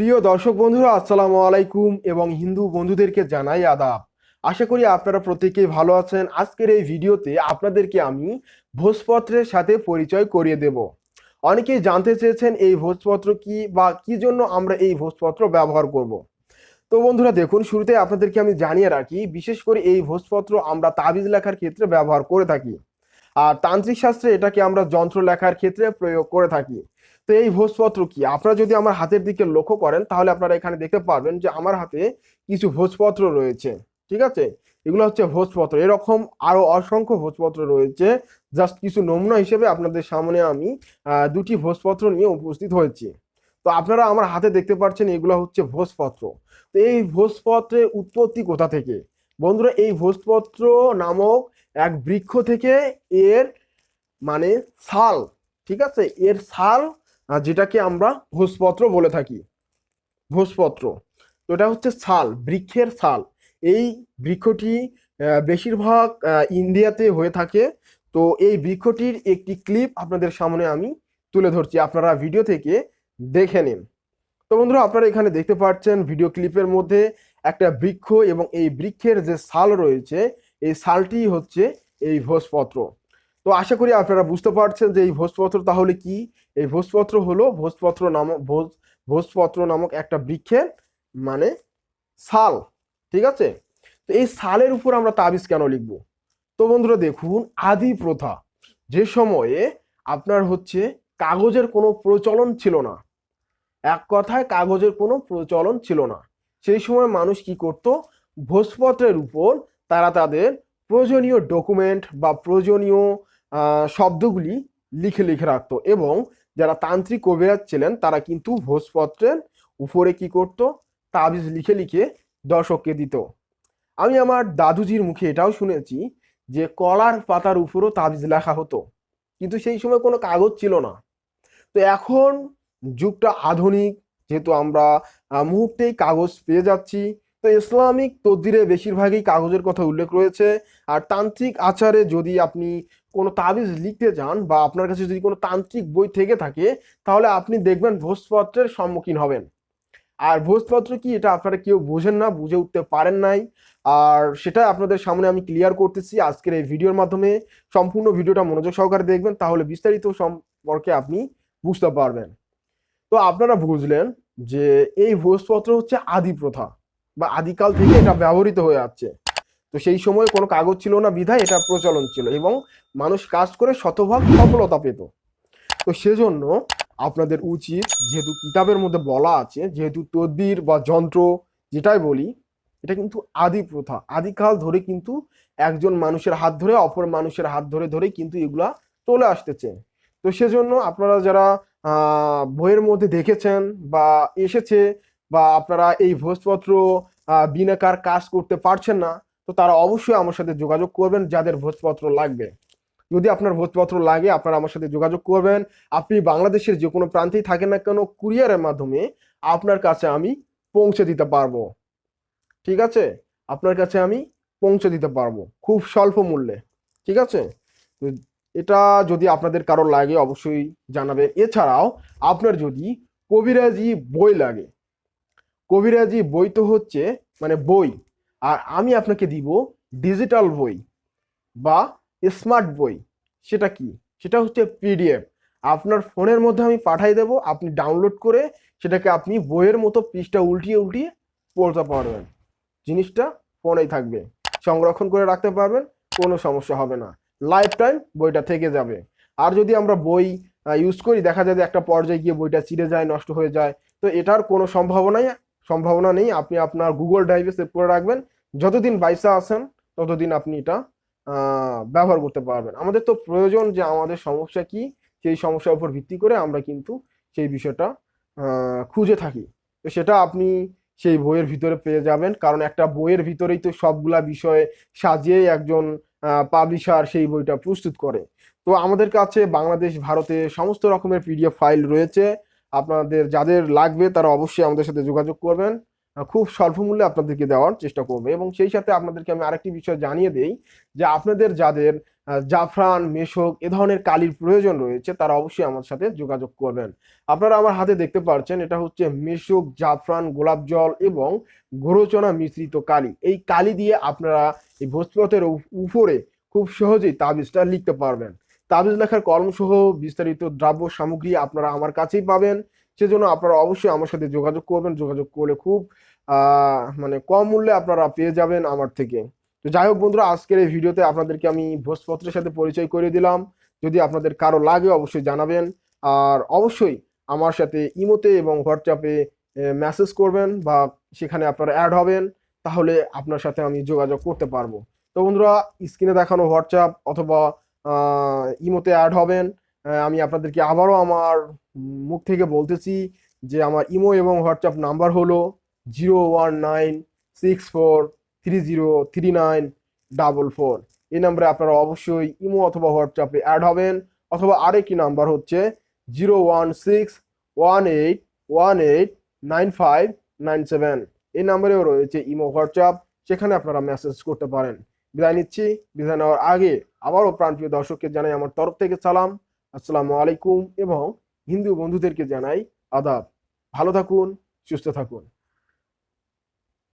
প্রিয় দর্শক বন্ধুরা, আসসালামু আলাইকুম এবং হিন্দু বন্ধুদেরকে জানাই আদাব। আশা করি আপনারা প্রত্যেকেই ভালো আছেন। আজকের এই ভিডিওতে আপনাদেরকে আমি ভোজপত্রের সাথে পরিচয় করিয়ে দেব। অনেকেই জানতে চেয়েছেন এই ভোজপত্র কি বা কি জন্য আমরা এই ভোজপত্র ব্যবহার করব। তো বন্ধুরা, দেখুন, শুরুতে আপনাদেরকে আমি জানিয়ে রাখি, বিশেষ করে এই ভোজপত্র আমরা তাবিজ লেখার ক্ষেত্রে ব্যবহার করে থাকি। আর তান্ত্রিক শাস্ত্রে এটাকে আমরা যন্ত্র লেখার ক্ষেত্রে প্রয়োগ করে থাকি। তো এই ভোজপত্র কি? আপনারা যদি আমার হাতের দিকে লক্ষ্য করেন, তাহলে আপনারা এখানে দেখতে পারবেন যে আমার হাতে কিছু ভোজপত্র রয়েছে, ঠিক আছে? এগুলো হচ্ছে ভোজপত্র। এরকম আরও অসংখ্য ভোজপত্র রয়েছে। জাস্ট কিছু নমুনা হিসেবে আপনাদের সামনে আমি দুটি ভোজপত্র নিয়ে উপস্থিত হয়েছি। তো আপনারা আমার হাতে দেখতে পাচ্ছেন এগুলো হচ্ছে ভোজপত্র। তো এই ভোজপত্রের উৎপত্তি কোথা থেকে? বন্ধুরা, এই ভোজপত্র নামক এক বৃক্ষ থেকে এর মানে ছাল ঠিক আছে? এর আহ, যেটাকে আমরা ভোজপত্র বলে থাকি। ভোজপত্র। তো এটা হচ্ছে ছাল বৃক্ষের ছাল এই বৃক্ষটি বেশিরভাগ ইন্ডিয়াতে হয়ে থাকে। তো এই বৃক্ষটির একটি ক্লিপ আপনাদের সামনে আমি তুলে ধরছি। আপনারা ভিডিও থেকে দেখে নিন। তো বন্ধুরা আপনারা এখানে দেখতে পাচ্ছেন ভিডিও ক্লিপের মধ্যে একটা বৃক্ষ এবং এই বৃক্ষের যে ছাল রয়েছে এই ছালটি হচ্ছে এই ভোজপত্র। তো আশা করি আপনারা বুঝতে পারছেন যে এই ভোজপত্র তাহলে কি? এই ভোজপত্র হলো ভোজপত্র নামক ভোজ, ভোজপত্র নামক একটা বৃক্ষের মানে সাল, ঠিক আছে? তো এই সালের উপর আমরা তাবিজ কেন লিখব? তো বন্ধুরা দেখুন, আদি প্রথা। যে সময়ে আপনার হচ্ছে কাগজের কোনো প্রচলন ছিল না। এক কথায় কাগজের কোনো প্রচলন ছিল না। সেই সময় মানুষ কি করত? ভোজপত্রের উপর তারা তাদের প্রয়োজনীয় ডকুমেন্ট বা প্রয়োজনীয় শব্দগুলি লিখে লিখে রাখতো এবং যারা তান্ত্রিক কবিরাজ ছিলেন তারা কিন্তু ভোজপত্রের উপরে কি করত? তাবিজ লিখে লিখে দর্শককে দিত। আমি আমার দাদুজির মুখে এটাও শুনেছি যে কলার পাতার উপরও তাবিজ লেখা হতো। কিন্তু সেই সময় কোনো কাগজ ছিল না। তো এখন যুগটা আধুনিক, যেহেতু আমরা মুহূর্তেই কাগজ পেয়ে যাচ্ছি। তো ইসলামিক তদ্দিরে বেশিরভাগই কাগজের কথা উল্লেখ রয়েছে। আর তান্ত্রিক আচারে যদি আপনি কোনো তাবিজ লিখতে যান বা আপনার কাছে যদি কোনো তান্ত্রিক বই থেকে থাকে, তাহলে আপনি দেখবেন ভোজপত্রের সম্মুখীন হবেন। আর ভোজপত্র কি এটা আপনারা কেউ বোঝেন না, বুঝে উঠতে পারেন নাই। আর সেটা আপনাদের সামনে আমি ক্লিয়ার করতেছি আজকের এই ভিডিওর মাধ্যমে। সম্পূর্ণ ভিডিওটা মনোযোগ সহকারে দেখবেন, তাহলে বিস্তারিত সম্পর্কে আপনি বুঝতে পারবেন। তো আপনারা বুঝলেন যে এই ভোজপত্র হচ্ছে আদি প্রথা। বা আদিকাল থেকে এটা ব্যবহৃত হয়ে আসছে। তো সেই সময় কোনো কাগজ ছিল না, বিধায় এটা প্রচলন ছিল এবং মানুষ কাজ করে শতভাগ সফলতা পেত। তো সেজন্য আপনাদের উচিত, যেহেতু কিতাবের মধ্যে বলা আছে, যেহেতু তদ্বির বা যন্ত্র যেটাই বলি, এটা কিন্তু আদি প্রথা। আদিকাল ধরে কিন্তু একজন মানুষের হাত ধরে, অপর মানুষের হাত ধরে ধরে কিন্তু এগুলা চলে আসতেছে। তো সেজন্য আপনারা যারা বইয়ের মধ্যে দেখেছেন বা এসেছে বা আপনারা এই ভোজপত্র বিনাকার কাজ করতে পারছেন না, তো তারা অবশ্যই আমার সাথে যোগাযোগ করবেন যাদের ভোজপত্র লাগবে। যদি আপনার ভোজপত্র লাগে, আপনারা আমার সাথে যোগাযোগ করবেন। আপনি বাংলাদেশের যে কোনো প্রান্তেই থাকেন না কেন, কুরিয়ারের মাধ্যমে আপনার কাছে আমি পৌঁছে দিতে পারব। ঠিক আছে? আপনার কাছে আমি পৌঁছে দিতে পারব, খুব স্বল্প মূল্যে। ঠিক আছে? এটা যদি আপনাদের কারও লাগে, অবশ্যই জানাবেন। এছাড়াও আপনার যদি কবিরাজি বই লাগে কবিরাজি বই তো হচ্ছে মানে বই। আর আমি আপনাকে দিব ডিজিটাল বই বা স্মার্ট বই। সেটা কি? সেটা হচ্ছে পিডিএফ। আপনার ফোনের মধ্যে আমি পাঠাই দেব, আপনি ডাউনলোড করে সেটাকে আপনি বইয়ের মতো পৃষ্ঠা উল্টিয়ে উল্টিয়ে পড়তে পারবেন। জিনিসটা ফোনেই থাকবে। সংরক্ষণ করে রাখতে পারবেন, কোনো সমস্যা হবে না। লাইফ টাইম বইটা থেকে যাবে। আর যদি আমরা বই ইউজ করি, দেখা যায় যে একটা পর্যায়ে গিয়ে বইটা চিড়ে যায়, নষ্ট হয়ে যায়, তো এটার কোনো সম্ভাবনাই সম্ভাবনা নেই, আপনি আপনার গুগল ড্রাইভে সেভ করে রাখবেন। যতদিন বাইসা আসেন ততদিন আপনি এটা ব্যবহার করতে পারবেন। আমাদের তো প্রয়োজন যে আমাদের সমস্যা কি, সেই সমস্যার উপর ভিত্তি করে আমরা কিন্তু সেই বিষয়টা খুঁজে থাকি। তো সেটা আপনি সেই বইয়ের ভিতরে পেয়ে যাবেন, কারণ একটা বইয়ের ভিতরেই তো সবগুলা বিষয়ে সাজিয়ে একজন পাবলিশার সেই বইটা প্রস্তুত করে। তো আমাদের কাছে বাংলাদেশ, ভারতে সমস্ত রকমের পিডিএফ ফাইল রয়েছে। আপনাদের যাদের লাগবে তারা অবশ্যই আমাদের সাথে যোগাযোগ করবেন। খুব স্বল্প মূল্যে আপনাদেরকে দেওয়ার চেষ্টা করবে এবং সেই সাথে আপনাদেরকে আমি আরেকটি বিষয় জানিয়ে দেই যে আপনাদের যাদের জাফরান, মেশক এ ধরনের কালির প্রয়োজন রয়েছে তারা অবশ্যই আমার সাথে যোগাযোগ করবেন। আপনারা আমার হাতে দেখতে পাচ্ছেন এটা হচ্ছে মেশক, জাফরান, গোলাপ জল এবং গোরচনা মিশ্রিত কালি। এই কালি দিয়ে আপনারা এই ভোজপথের উপরে খুব সহজেই তাবিজটা লিখতে পারবেন। তাবিজ লেখার কলমসহ বিস্তারিত দ্রব্য সামগ্রী আপনারা আমার কাছেই পাবেন। সেজন্য আপনারা অবশ্যই আমার সাথে যোগাযোগ করবেন। যোগাযোগ করলে খুব মানে কম মূল্যে আপনারা পেয়ে যাবেন আমার থেকে। তো যাই হোক বন্ধুরা, আজকের এই ভিডিওতে আপনাদেরকে আমি ভোজপত্রের সাথে পরিচয় করে দিলাম। যদি আপনাদের কারও লাগে অবশ্যই জানাবেন। আর অবশ্যই আমার সাথে ইমোতে এবং হোয়াটসঅ্যাপে মেসেজ করবেন বা সেখানে আপনারা অ্যাড হবেন। তাহলে আপনার সাথে আমি যোগাযোগ করতে পারব। তো বন্ধুরা, স্ক্রিনে দেখানো হোয়াটসঅ্যাপ অথবা ইমোতে অ্যাড হবেন। আমি আপনাদেরকে আবারও আমার মুখ থেকে বলতেছি যে আমার ইমো এবং হোয়াটসঅ্যাপ নাম্বার হলো zero one nine six four three zero three nine double four. এই নাম্বারে আপনারা অবশ্যই ইমো অথবা হোয়াটসঅ্যাপে অ্যাড হবেন অথবা আরেকটি নাম্বার হচ্ছে zero one six one eight one eight nine five nine seven. এই নাম্বারেও রয়েছে ইমো, হোয়াটসঅ্যাপ সেখানে আপনারা মেসেজ করতে পারেন। বিদায় নিচ্ছি। বিদায় নেওয়ার আগে আবারও প্রাণপ্রিয় দর্শককে জানাই আমার তরফ থেকে সালাম, আসসালামু আলাইকুম এবং হিন্দু বন্ধুদেরকে জানাই আদাব। ভালো থাকুন, সুস্থ থাকুন।